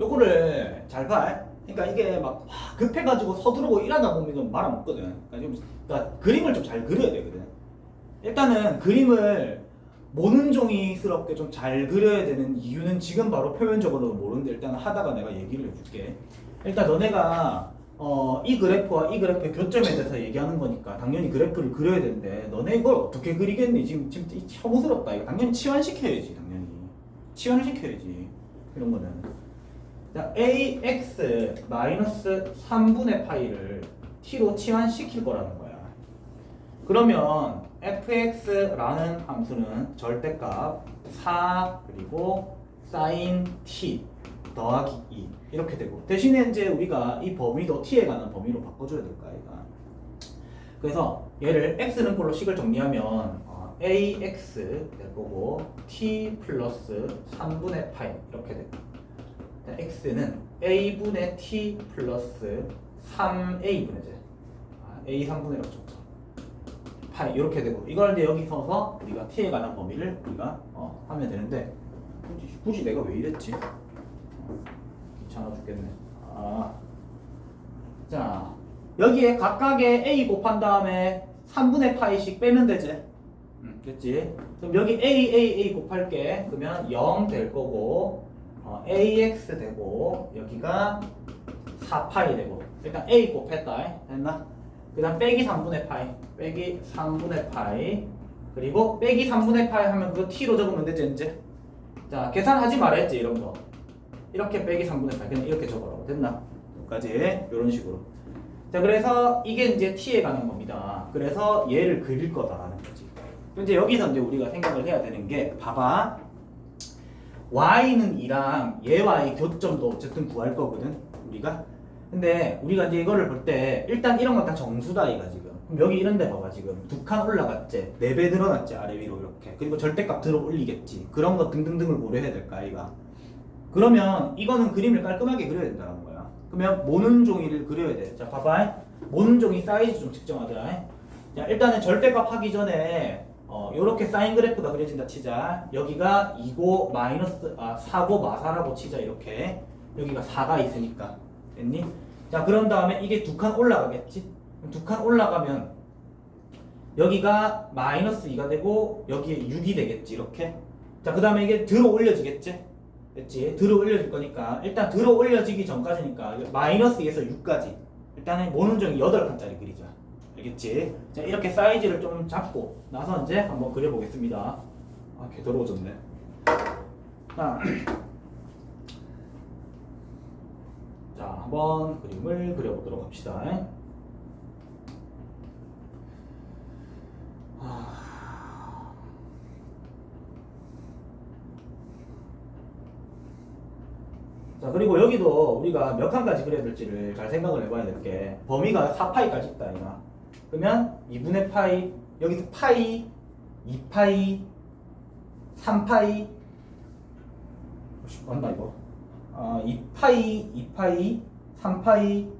요거를 잘 봐. 그러니까 이게 막 와, 급해가지고 서두르고 이러다 보면 이건 말안 먹거든. 그러니까, 좀, 그러니까 그림을 좀 잘 그려야 되거든. 일단은 그림을 모는 종이스럽게 좀 잘 그려야 되는 이유는 지금 바로 표면적으로는 모르는데 일단 하다가 내가 얘기를 해줄게. 일단 너네가 어, 이 그래프와 이 그래프의 교점에 대해서 얘기하는 거니까 당연히 그래프를 그려야 되는데 너네 이걸 어떻게 그리겠니? 지금 지금 이 혐오스럽다. 이거 당연히 치환시켜야지 당연히 치환을 시켜야지 이런 거는. 자, ax 마이너스 3분의 파이를 t로 치환시킬 거라는 거야. 그러면 fx라는 함수는 절대값 4 그리고 sin t 더하기 2 이렇게 되고 대신에 이제 우리가 이 범위도 t에 관한 범위로 바꿔줘야 될까 이가 그래서 얘를 x는 걸로 식을 정리하면 어, ax 될 거고 t 플러스 3분의 파이 이렇게 되고 x는 a분의 t 플러스 3a분의 제 아, a 3분의 1로 적죠 파이 이렇게 되고 이걸 이제 여기 서서 우리가 t에 관한 범위를 우리가 어, 하면 되는데 굳이, 굳이 내가 왜 이랬지? 귀찮아 죽겠네. 아. 자, 여기에 각각의 a 곱한 다음에 3분의 파이씩 빼면 되지. 음, 됐지? 그럼 여기 a, a, a 곱할게. 그러면 0 될 거고, 어, ax 되고, 여기가 4파이 되고. 일단 a 곱했다. 됐나? 그 다음 빼기 3분의 파이. 빼기 3분의 파이. 그리고 빼기 3분의 파이 하면 그거 t로 적으면 되지, 이제? 자, 계산하지 말았지, 이런 거. 이렇게 빼기 3분의 8 그냥 이렇게 적어라고 됐나? 여기까지 이런 식으로 자 그래서 이게 이제 t에 관한 겁니다 그래서 얘를 그릴 거다라는 거지 이제 여기서 이제 우리가 생각을 해야 되는 게 봐봐 y는 2랑 얘와의 교점도 어쨌든 구할 거거든 우리가 근데 우리가 이제 이거를 볼 때 일단 이런 건 다 정수다 이가 지금 그럼 여기 이런 데 봐봐 지금 두 칸 올라갔지 4배 늘어났지 아래 위로 이렇게 그리고 절대값 들어 올리겠지 그런 거 등등등을 고려해야 될까 아이가 그러면 이거는 그림을 깔끔하게 그려야 된다는 거야. 그러면 모는 종이를 그려야 돼. 자, 봐봐. 모는 종이 사이즈 좀 측정하자. 자, 일단은 절대값 하기 전에 어, 요렇게 사인 그래프가 그려진다 치자. 여기가 2고 마이너스 아, 4고 마사라고 치자 이렇게. 여기가 4가 있으니까. 됐니? 자, 그런 다음에 이게 두 칸 올라가겠지? 두 칸 올라가면 여기가 마이너스 2가 되고 여기에 6이 되겠지 이렇게. 자, 그 다음에 이게 들어 올려지겠지? 됐지? 들어 올려질 거니까 일단 들어 올려지기 전까지니까 마이너스 2에서 6까지 일단은 모는종이 8칸짜리 그리자 알겠지? 자 이렇게 사이즈를 좀 잡고 나서 이제 한번 그려보겠습니다. 아 개 더러워졌네. 자, 자 한번 그림을 그려보도록 합시다. 아, 자 그리고 여기도 우리가 몇 칸까지 그려야 될지를 잘 생각을 해봐야 될 게 범위가 4파이까지 있다 이가 그러면 2분의 파이 여기서 파이 2파이 3파이. 맞나 이거? 아 2파이 2파이 3파이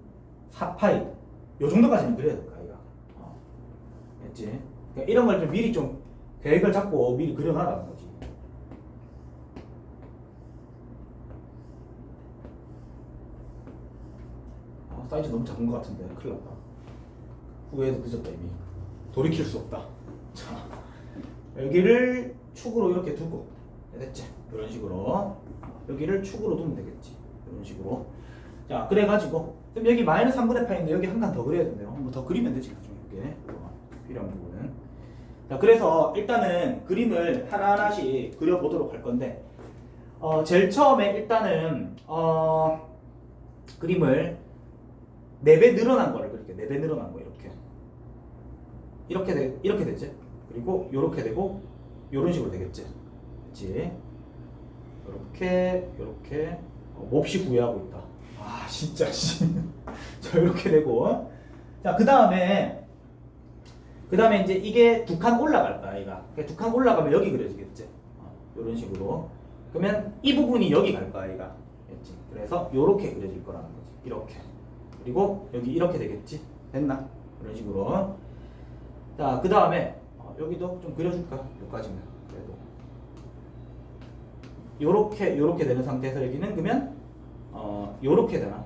4파이. 요 정도까지는 그려야 될까 이가? 어. 됐지? 그러니까 이런 걸 좀 미리 좀 계획을 잡고 미리 그려놔라는 거지. 아, 사이즈 너무 작은 것 같은데 큰일 났다 후회도 늦었다 이미. 돌이킬 수 없다. 자 여기를 축으로 이렇게 두고 됐지? 이런 식으로. 여기를 축으로 두면 되겠지. 이런 식으로. 자 그래가지고 그럼 여기 마이너스 3분의 파인데 여기 한 칸 더 그려야 된대요. 한번 더 그리면 되지 나중에 이게. 필요한 부분은. 자 그래서 일단은 그림을 하나하나씩 그려보도록 할 건데 어 제일 처음에 일단은 어 그림을 4배 늘어난 거를 그릴게 4배 늘어난 거 이렇게. 이렇게 되, 이렇게 되지. 그리고 요렇게 되고 요런 식으로 되겠지. 그렇지 요렇게 요렇게. 어, 몹시 구애하고 있다. 아 진짜 씨자 이렇게 되고. 자그 다음에 그 다음에 이제 이게 두 칸 올라갈 거야 얘가. 두 칸 올라가면 여기 그려지겠지. 어, 요런 식으로. 그러면 이 부분이 여기 갈 거야 얘가. 그래서 요렇게 그려질 거라는 거지. 이렇게 그리고 여기 이렇게 되겠지 됐나 이런 식으로 자그 다음에 어, 여기도 좀 그려줄까 여기까지는 그래도 요렇게 요렇게 되는 상태에서 여기는 그러면 요렇게 되나?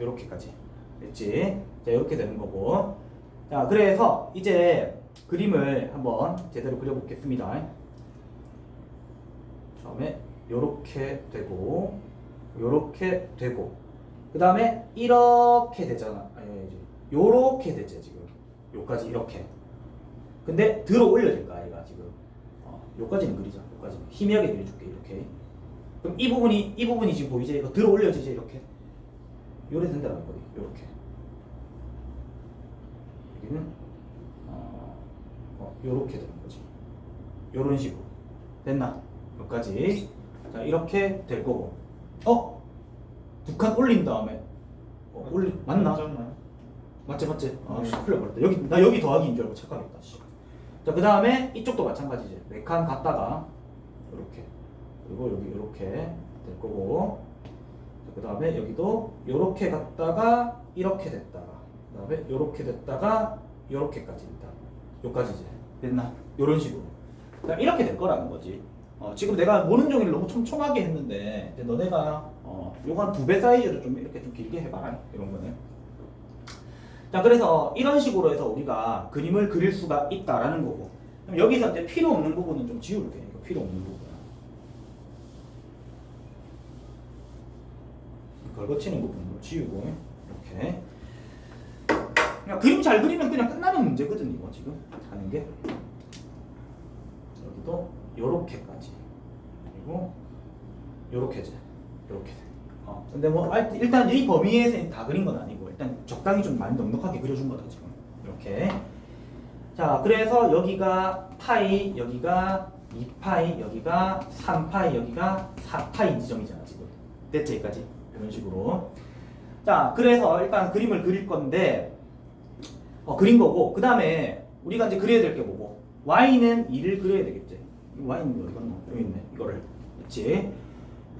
요렇게까지. 됐지? 자, 요렇게 되는 거고. 자, 그래서 이제 그림을 한번 제대로 그려보겠습니다. 처음에 요렇게 되고, 요렇게 되고, 그 다음에 이렇게 되잖아. 아니. 요렇게 되지, 지금. 요까지 이렇게. 근데 들어 올려질까, 아이가 지금. 어, 요까지는 그리자, 요까지는. 희미하게 그려줄게, 이렇게. 그럼 이 부분이, 이 부분이 지금 보이지? 이거 들어 올려지지, 이렇게. 요래 된다는 거지, 요렇게. 여기는, 어, 어, 요렇게 되는 거지. 요런 식으로. 됐나? 여기까지. 자, 이렇게 될 거고. 어? 두칸 올린 다음에. 어, 올리, 맞나? 맞잖아요. 맞지 맞지? 아 네. 씨, 큰일 날뻔했다. 여기 나 여기 더하기인 줄 알고 착각했다 자그 다음에 이쪽도 마찬가지지 네 칸 갔다가 이렇게. 그리고 여기 이렇게 될 거고. 그 다음에 여기도 이렇게 갔다가 이렇게 됐다가. 그 다음에 이렇게 됐다가 이렇게까지 일단. 요까지지 됐나? 요런 식으로. 자, 이렇게 될 거라는 거지. 어, 지금 내가 모는 종이를 너무 촘촘하게 했는데 너네가 어, 요거 한 두 배 사이즈로 좀 이렇게 좀 길게 해봐라 이런 거는. 자 그래서 이런 식으로 해서 우리가 그림을 그릴 수가 있다라는 거고. 그럼 여기서 이제 필요 없는 부분은 좀 지울게. 이거 필요 없는 부분. 걸거치는 부분도 지우고 이렇게. 그냥 그림 잘 그리면 그냥 끝나는 문제거든 이거 지금. 하는 게. 여기도 요렇게까지. 그리고 요렇게지 요렇게 어, 근데 뭐 알- 일단 이 범위에서 다 그린 건 아니고 일단 적당히 좀 많이 넉넉하게 그려준 거다 지금. 이렇게. 자 그래서 여기가 파이 여기가 2파이 여기가 3파이 여기가 4파이 지점이잖아 지금. 여기까지? 이런 식으로. 자 그래서 일단 그림을 그릴 건데 어, 그린 거고 그 다음에 우리가 이제 그려야 될 게 뭐고? y는 2를 그려야 되겠지. y는 어디 갔노 여기 있네 이거를. 그렇지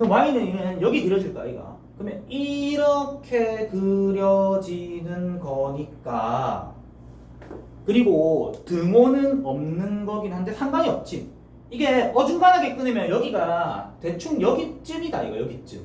그럼 y는 여기 그려질 거 아이가 그러면 이렇게 그려지는 거니까 그리고 등호는 없는 거긴 한데 상관이 없지. 이게 어중간하게 끊으면 여기가 대충 여기쯤이다 이거 여기쯤.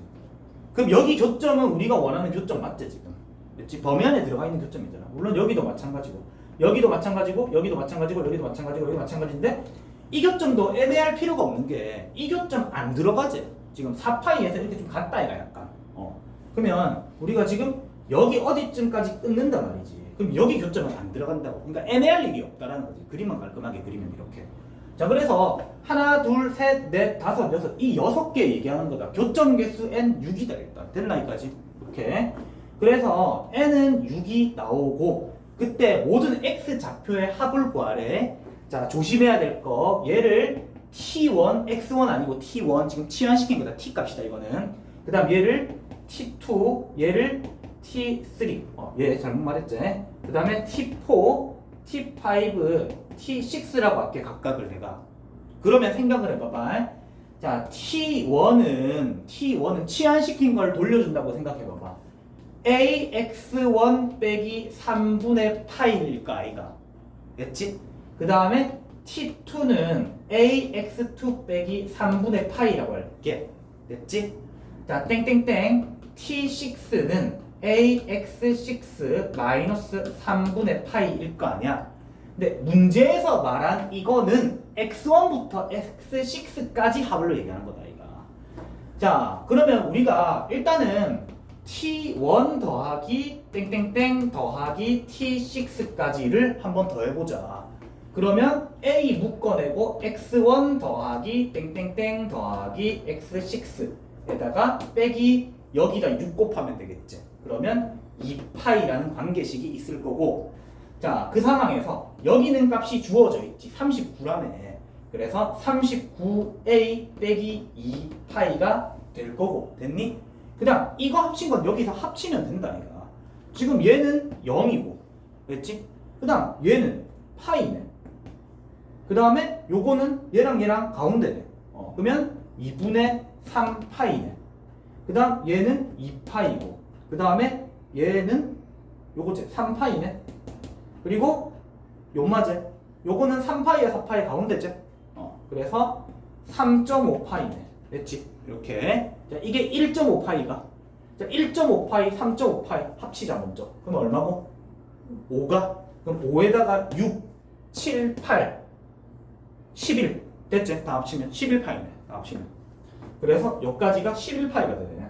그럼 여기 교점은 우리가 원하는 교점 맞지 지금? 그치? 범위 안에 들어가 있는 교점이잖아. 물론 여기도 마찬가지고. 여기도 마찬가지고 여기도 마찬가지고 여기도 마찬가지고 여기도 마찬가지인데 이 교점도 애매할 필요가 없는 게 이 교점 안 들어가지 지금 4파이에서 이렇게 좀 갔다 이가 약간. 어. 그러면 우리가 지금 여기 어디쯤까지 끊는단 말이지. 그럼 여기 교점은 안 들어간다고. 그러니까 애매할 일이 없다라는 거지. 그림만 깔끔하게 그리면 이렇게. 자 그래서 하나 둘셋넷 다섯 여섯. 이 여섯 개 얘기하는 거다. 교점 개수 n 6이다 일단. 됐나 여기까지. 이렇게 그래서 n은 6이 나오고 그때 모든 x 좌표의 합을 구하래. 자 조심해야 될 거. 얘를 t1 x1 아니고 t1 지금 치환시킨 거다. T 값이다 이거는. 그 다음 얘를 t2 얘를 t3 어, 얘 잘못 말했지. 그 다음에 t4 t5 t6라고 할게 각각을 내가. 그러면 생각을 해봐봐 자 t1은 t1은 치환시킨 걸 돌려준다고 생각해봐봐. Ax1 빼기 3분의 파일일까 아이가. 됐지? 그 다음에 t2는 ax2 빼기 3분의 파이라고 할게. 됐지? 자 땡땡땡. T6는 ax6 마이너스 3분의 파이일 거 아니야. 근데 문제에서 말한 이거는 x1부터 x6까지 합을로 얘기하는 거다 자 그러면 우리가 일단은 t1 더하기 땡땡땡 더하기 t6까지를 한번 더 해보자 그러면 a 묶어내고 x1 더하기 땡땡땡 더하기 x6에다가 빼기 여기다 6 곱하면 되겠지. 그러면 2파이라는 관계식이 있을 거고. 자 그 상황에서 여기는 값이 주어져 있지. 39라며. 그래서 39a 빼기 2파이가 될 거고. 됐니? 그 다음 이거 합친 건 여기서 합치면 된다니까. 지금 얘는 0이고. 됐지? 그 다음 얘는 파이네 그 다음에 요거는 얘랑 얘랑 가운데네 어, 그러면 2분의 3파이네. 그 다음 얘는 2파이고 그 다음에 얘는 요거지 3파이네. 그리고 요 맞지 요거는 3파이에 4파이 가운데지. 어, 그래서 3.5파이네. 됐지? 이렇게. 자, 이게 1.5파이가. 자, 1.5파이, 3.5파이 합치자 먼저. 그럼 얼마고? 5가? 그럼 5에다가 6, 7, 8, 11 됐지? 다 합치면 11파이네. 다 합치면. 그래서 여기까지가 11파이가 되네.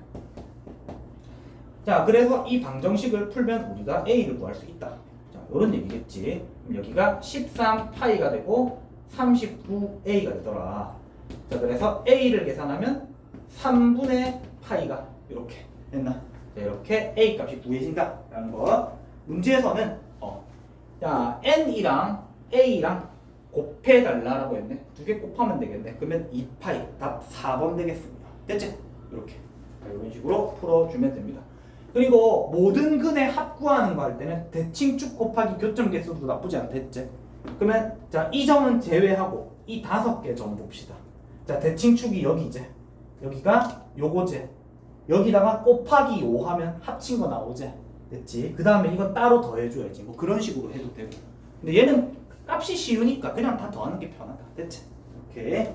자, 그래서 이 방정식을 풀면 우리가 a를 구할 수 있다. 자, 이런 얘기겠지. 그럼 여기가 13파이가 되고 39a가 되더라. 자, 그래서 a를 계산하면 3분의 파이가 이렇게 됐나? 자, 이렇게 a 값이 구해진다 라는 거. 문제에서는 어, 자 n이랑 a랑 곱해달라라고 했네. 두 개 곱하면 되겠네. 그러면 2파이 답 4번 되겠습니다. 됐지? 이렇게 자, 이런 식으로 풀어주면 됩니다. 그리고 모든 근의 합 구하는 거 할 때는 대칭축 곱하기 교점 개수도 나쁘지 않댔지? 그러면 자 이 점은 제외하고 이 다섯 개 점 봅시다. 자 대칭축이 여기제. 여기가 요거제. 여기다가 곱하기 5 하면 합친 거 나오지. 됐지? 그 다음에 이건 따로 더해줘야지. 뭐 그런 식으로 해도 되고. 근데 얘는 값이 쉬우니까 그냥 다 더하는 게 편하다. 됐지? 오케이.